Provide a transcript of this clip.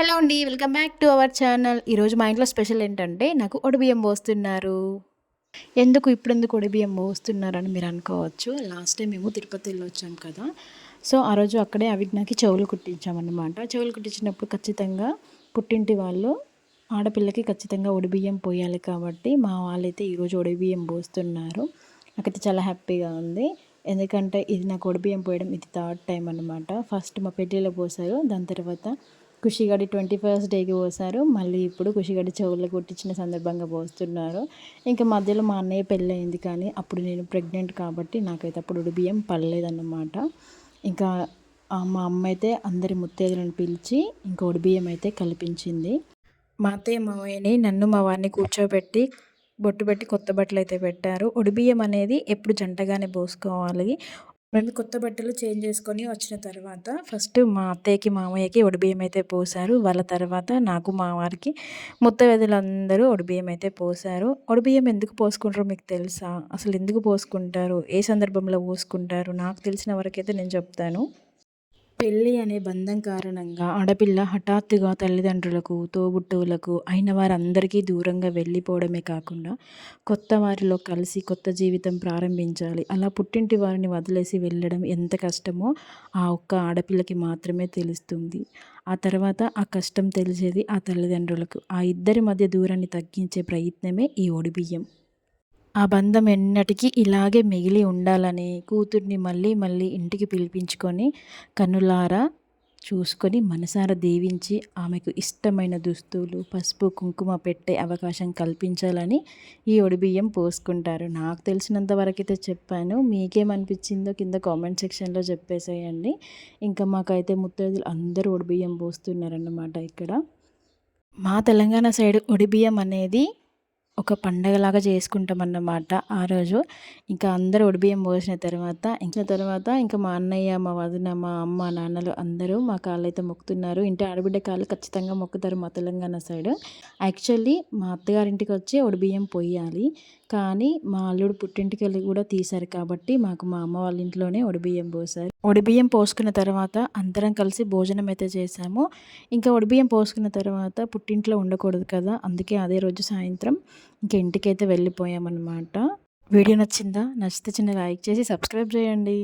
Hello అండి welcome back to our channel. ఈరోజు మా ఇంట్లో స్పెషల్ ఏంటంటే నాకు ఒడిబియ్యం పోస్తున్నారు. ఎందుకు ఇప్పుడు ఎందుకు ఒడిబియ్యం పోస్తున్నారని మీరు అనుకోవచ్చు. లాస్ట్ టైం మేము తిరుపతి వెళ్ళి వచ్చాం కదా. సో ఆ రోజు అక్కడే అవిజ్ఞాకి చెవులు కుట్టించామన్నమాట. చెవులు కుట్టించినప్పుడు ఖచ్చితంగా పుట్టింటి వాళ్ళు ఆడపిల్లకి ఖచ్చితంగా ఒడిబియ్యం పోయాలి కాబట్టి మా వాళ్ళైతే ఈరోజు ఒడిబియ్యం పోస్తున్నారు. నాకైతే చాలా హ్యాపీగా ఉంది. ఎందుకంటే ఇది నాకు ఒడిబియ్యం పోయడం ఇది థర్డ్ టైం అనమాట ఫస్ట్ మా పెళ్ళిలో పోసారు దాని తర్వాత ఖుషిగడి ట్వంటీ ఫస్ట్ డేకి పోసారు. మళ్ళీ ఇప్పుడు కుషిగడి చెవుల్లో కుట్టించిన సందర్భంగా పోస్తున్నారు. ఇంకా మధ్యలో మా అన్నయ్య పెళ్ళి అయింది కానీ అప్పుడు నేను ప్రెగ్నెంట్ కాబట్టి నాకైతే అప్పుడు బియ్యం పడలేదన్నమాట. ఇంకా మా అమ్మ అయితే అందరి ముత్తైదులను పిలిచి ఇంకా బియ్యం అయితే కల్పించింది. మా అత్తయ్య మామయ్యని నన్ను మా వారిని కూర్చోబెట్టి బొట్టు పెట్టి కొత్త బట్టలు అయితే పెట్టారు. ఉడిబియ్యం అనేది ఎప్పుడు జంటగానే పోసుకోవాలి. మేము కొత్త బట్టలు చేంజ్ చేసుకొని వచ్చిన తర్వాత ఫస్ట్ మా అత్తయ్యకి మామయ్యకి ఒడిబియ్యం అయితే పోసారు. వాళ్ళ తర్వాత నాకు మా వారికి ముత్తవెదులందరూ ఒడిబియ్యం అయితే పోసారు. ఒడిబియ్యం ఎందుకు పోసుకుంటారో మీకు తెలుసా? అసలు ఎందుకు పోసుకుంటారు? ఏ సందర్భంలో పోసుకుంటారు? నాకు తెలిసిన వరకైతే నేను చెప్తాను. పెళ్ళి అనే బంధం కారణంగా ఆడపిల్ల హఠాత్తుగా తల్లిదండ్రులకు తోబుట్టువులకు అయిన వారందరికీ దూరంగా వెళ్ళిపోవడమే కాకుండా కొత్త వారిలో కలిసి కొత్త జీవితం ప్రారంభించాలి. అలా పుట్టింటి వారిని వదిలేసి వెళ్ళడం ఎంత కష్టమో ఆ ఒక్క ఆడపిల్లకి మాత్రమే తెలుస్తుంది. ఆ తర్వాత ఆ కష్టం తెలిసేది ఆ తల్లిదండ్రులకు. ఆ ఇద్దరి మధ్య దూరాన్ని తగ్గించే ప్రయత్నమే ఈ ఒడిబియ్యం. ఆ బంధం ఎన్నటికీ ఇలాగే మిగిలి ఉండాలని కూతుర్ని మళ్ళీ మళ్ళీ ఇంటికి పిలిపించుకొని కన్నులారా చూసుకొని మనసారా దీవించి ఆమెకు ఇష్టమైన దుస్తులు పసుపు కుంకుమ పెట్టే అవకాశం కల్పించాలని ఈ ఒడిబియ్యం పోసుకుంటారు. నాకు తెలిసినంత వరకైతే చెప్పాను. మీకేమనిపించిందో కింద కామెంట్ సెక్షన్లో చెప్పేసేయండి. ఇంకా మాకైతే ముత్తైదులు అందరూ ఒడిబియ్యం పోస్తున్నారన్నమాట ఇక్కడ. మా తెలంగాణ సైడ్ ఒడిబియ్యం అనేది ఒక పండగలాగా చేసుకుంటాం అన్నమాట ఆ రోజు. ఇంకా అందరూ ఒడిబియ్యం పోసిన తర్వాత ఇంకా తర్వాత ఇంకా మా అన్నయ్య మా వదిన మా అమ్మ నాన్నలు అందరూ మా కాళ్ళు అయితే మొక్కుతున్నారు. ఇంటి ఆడబిడ్డ కాళ్ళు ఖచ్చితంగా మొక్కుతారు మా తెలంగాణ సైడ్. యాక్చువల్లీ మా అత్తగారింటికి వచ్చి ఒడిబియ్యం పొయ్యాలి. కానీ మా అల్లుడు పుట్టింటికి వెళ్ళి కూడా తీశారు కాబట్టి మాకు మా అమ్మ వాళ్ళ ఇంట్లోనే ఒడిబియ్యం పోసారు. ఒడిబియ్యం పోసుకున్న తర్వాత అందరం కలిసి భోజనం అయితే చేసాము ఇంకా ఒడిబియ్యం పోసుకున్న తర్వాత పుట్టింట్లో ఉండకూడదు కదా అందుకే అదే రోజు సాయంత్రం ఇంక ఇంటికైతే వెళ్ళిపోయామన్నమాట. వీడియో నచ్చిందా? నచ్చితే చిన్న లైక్ చేసి సబ్స్క్రైబ్ చేయండి.